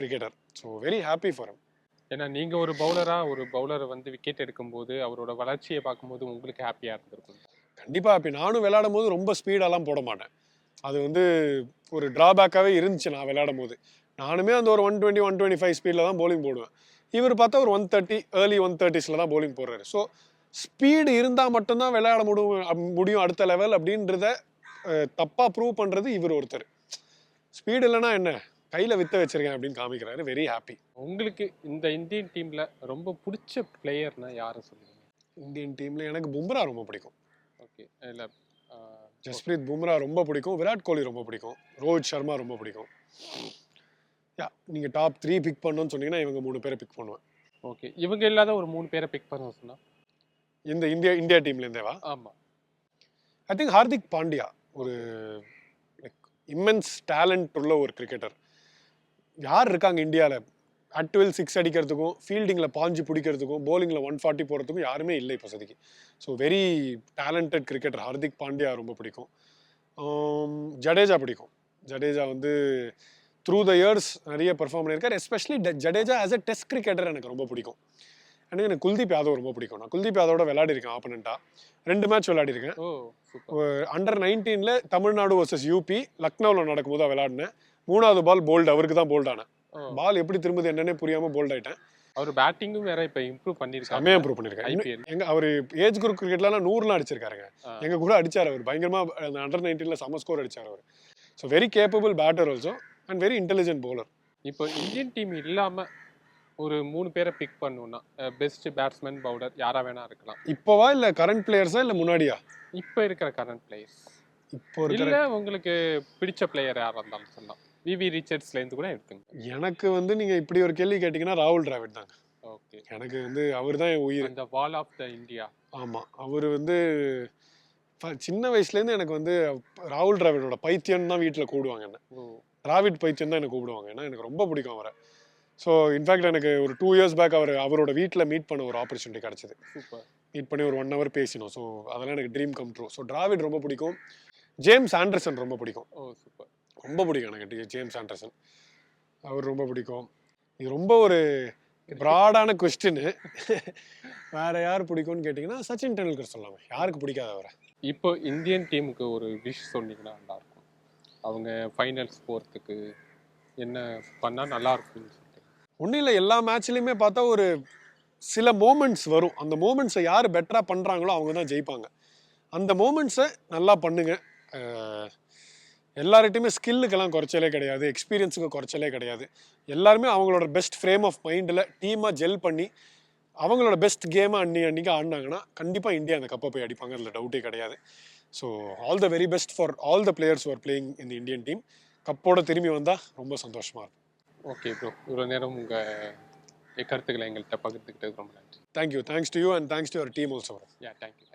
cricketer so very happy for him. ஏன்னா நீங்க ஒரு பவுலரா ஒரு பவுலரை வந்து விக்கெட் எடுக்கும்போது அவரோட வளர்ச்சியை பார்க்கும்போது உங்களுக்கு ஹாப்பியா இருந்திருக்கும். கண்டிப்பா ஹாப்பி நானும் விளையாடும் போது ரொம்ப ஸ்பீடாலாம் போட மாட்டேன். அது வந்து ஒரு டிராபேக்காகவே இருந்துச்சு நான் விளையாடும் போது நானுமே அந்த ஒரு one twenty one twenty five ஸ்பீடில் தான் bowling போடுவேன். இவர் பார்த்தா ஒரு ஒன் தேர்ட்டி ஏர்லி ஒன் தேர்ட்டிஸில் தான் bowling போடுறாரு. ஸோ ஸ்பீடு இருந்தால் மட்டும்தான் விளையாட முடியும் முடியும் அடுத்த லெவல் அப்படின்றத தப்பாக ப்ரூவ் பண்ணுறது இவர் ஒருத்தர். ஸ்பீடு இல்லைன்னா என்ன? கையில் வித்த வச்சிருக்கேன் அப்படின்னு காமிக்கிறாரு. வெரி ஹாப்பி உங்களுக்கு இந்த இந்தியன் டீம்ல ரொம்ப பிடிச்ச பிளேயர்னா யாரை சொல்லுவீங்க? இந்தியன் டீமில் எனக்கு பும்ரா ரொம்ப பிடிக்கும். ஓகே. இல்ல ஜஸ்பிரீத் பும்ரா ரொம்ப பிடிக்கும். விராட் கோலி ரொம்ப பிடிக்கும். ரோஹித் சர்மா ரொம்ப பிடிக்கும். யா நீங்கள் டாப் த்ரீ பிக் பண்ணணும்னு சொன்னீங்கன்னா இவங்க மூணு பேரை பிக் பண்ணுவேன். ஓகே இவங்க இல்லாத ஒரு மூணு பேரை பிக் பண்ண சொன்னா? இந்த இந்தியா இந்தியா டீம்லேருந்தேவா ஆமா. ஐ திங்க் ஹார்திக் பாண்டியா ஒரு இம்மென்ஸ் டேலண்ட் உள்ள ஒரு கிரிக்கெட்டர் யார் இருக்காங்க இந்தியாவில் அட் டுவெல் சிக்ஸ் அடிக்கிறதுக்கும் ஃபீல்டிங்கில் பாஞ்சு பிடிக்கிறதுக்கும் bowlingல ஒன் ஃபார்ட்டி போகிறதுக்கும் யாருமே இல்லை இப்போதைக்கு so very talented cricketer Hardik Pandya ரொம்ப பிடிக்கும். ஜடேஜா பிடிக்கும். ஜடேஜா வந்து த்ரூ த இயர்ஸ் நிறைய பெர்ஃபார்ம் பண்ணியிருக்காரு. Especially Jadeja as a test cricketer எனக்கு ரொம்ப பிடிக்கும். எனக்கு எனக்கு குல்தீப் யாதவ் ரொம்ப பிடிக்கும். நான் குல்தீப் யாதவோட விளையாடிருக்கேன் ஆப்பனண்ட்டாக ரெண்டு மேட்ச் விளையாடிருக்கேன். அண்டர் நைன்டீனில் தமிழ்நாடு வர்சஸ் யூபி லக்னோவில் நடக்கும்போது விளையாடினேன். மூணாவது பால் போல்டு அவருக்கு தான் போல்ட் ஆனேன். பால் எப்படி திரும்புது என்னன்னே புரியாமல் போல்ட் ஆயிட்டேன். அவர் பேட்டிங்கும் வேற இப்ப இம்ப்ரூவ் பண்ணிருக்காங்க செம்மையாக இம்ப்ரூவ் ஐபிஎல் எங்க அவர் ஏஜ் குரூப் கிரிக்கெட்லாம் நூறுலாம் அடிச்சிருக்காருங்க. எங்க கூட அடிச்சார் அவர். பயங்கரமா அந்த அண்டர் நைன்டீன்ல சம ஸ்கோர் அடிச்சார் அவர். So very capable batter also and very intelligent bowler. இப்போ இந்தியன் டீம் இல்லாம ஒரு மூணு பேரை பிக் பண்ணணும்னா பெஸ்ட் பேட்ஸ்மேன் பவுலர் யாரா வேணா இருக்கலாம். இப்போவா இல்ல கரண்ட் பிளேயர்ஸா இல்ல முன்னாடியா? இப்ப இருக்கிற கரண்ட் பிளேயர்ஸ் இப்போ இருக்கிற இல்ல உங்களுக்கு பிடிச்ச பிளேயர் யாரா இருந்தாலும் சொல்லலாம். விவி ரிச்சர்ட்ஸ்ல இருந்து கூட எடுத்துங்க. எனக்கு வந்து நீங்க இப்படி ஒரு கேள்வி கேட்டீங்கன்னா ராகுல் டிராவிட் தாங்க. ஓகே. எனக்கு வந்து அவர் தான் என் உயிர். அந்த வால் ஆஃப் த இந்தியா ஆமா அவர் வந்து சின்ன வயசுலேருந்து எனக்கு வந்து ராகுல் டிராவிடோட பைத்தியம் தான் வீட்டில் கூப்பிடுவாங்க என்ன. ஓ டிராவிட் பைத்தியம் தான் எனக்கு கூப்பிடுவாங்க. ஏன்னா எனக்கு ரொம்ப பிடிக்கும் அவரை. ஸோ இன்ஃபேக்ட் எனக்கு ஒரு டூ இயர்ஸ் பேக் அவர் அவரோட வீட்டில் மீட் பண்ண ஒரு ஆப்பர்ச்சுனிட்டி கிடச்சிது. சூப்பர். மீட் பண்ணி ஒரு ஒன் ஹவர் பேசினோம். ஸோ அதெல்லாம் எனக்கு dream come true so Dravid ரொம்ப பிடிக்கும். ஜேம்ஸ் ஆண்டர்சன் ரொம்ப பிடிக்கும். ஓ சூப்பர். ரொம்ப பிடிக்கும் எனக்கு ஜேம்ஸ் ஆண்டர்சன் அவர் ரொம்ப பிடிக்கும். இது ரொம்ப ஒரு ப்ராடான கொஸ்டின் வேற யார் பிடிக்கும்னு கேட்டிங்கன்னா சச்சின் டெண்டுல்கர் சொல்லலாமே. யாருக்கு பிடிக்காத அவரை? இப்போ இந்தியன் டீமுக்கு ஒரு விஷ் சொன்னீங்கன்னா அவங்க ஃபைனல்ஸ் போகிறதுக்கு என்ன பண்ணால் நல்லாயிருக்கும்னு சொல்லிட்டு. ஒன்றும் இல்லை எல்லா மேட்ச்லேயுமே பார்த்தா ஒரு சில மூமெண்ட்ஸ் வரும். அந்த மூமெண்ட்ஸை யார் பெட்டராக பண்ணுறாங்களோ அவங்க தான் ஜெயிப்பாங்க. அந்த மூமெண்ட்ஸை நல்லா பண்ணுங்க. அஹ் எல்லார்கிட்டையுமே ஸ்கில்லுக்கெல்லாம் குறைச்சலே கிடையாது எக்ஸ்பீரியன்ஸுக்கு குறைச்சலே கிடையாது. எல்லாருமே அவங்களோட பெஸ்ட் ஃப்ரேம் ஆஃப் மைண்டில் டீமாக ஜெல் பண்ணி அவங்களோட பெஸ்ட் கேமை அன்னி அன்றைக்கி ஆடினாங்கன்னா கண்டிப்பாக இந்தியா அந்த கப்பை போய் அடிப்பாங்க. அதில் டவுட்டே கிடையாது. So all the very best for all the players are playing இந்த இந்தியன் டீம் கப்போட திரும்பி வந்தால் ரொம்ப சந்தோஷமாக இருக்கும். ஓகே ப்ரோ இவ்வளோ நேரம் உங்க கருத்துக்களை எங்கள்கிட்ட பகிர்ந்துக்கிட்டது ரொம்ப நன்றி. Thank you thanks to you and thanks to your team also yeah thank you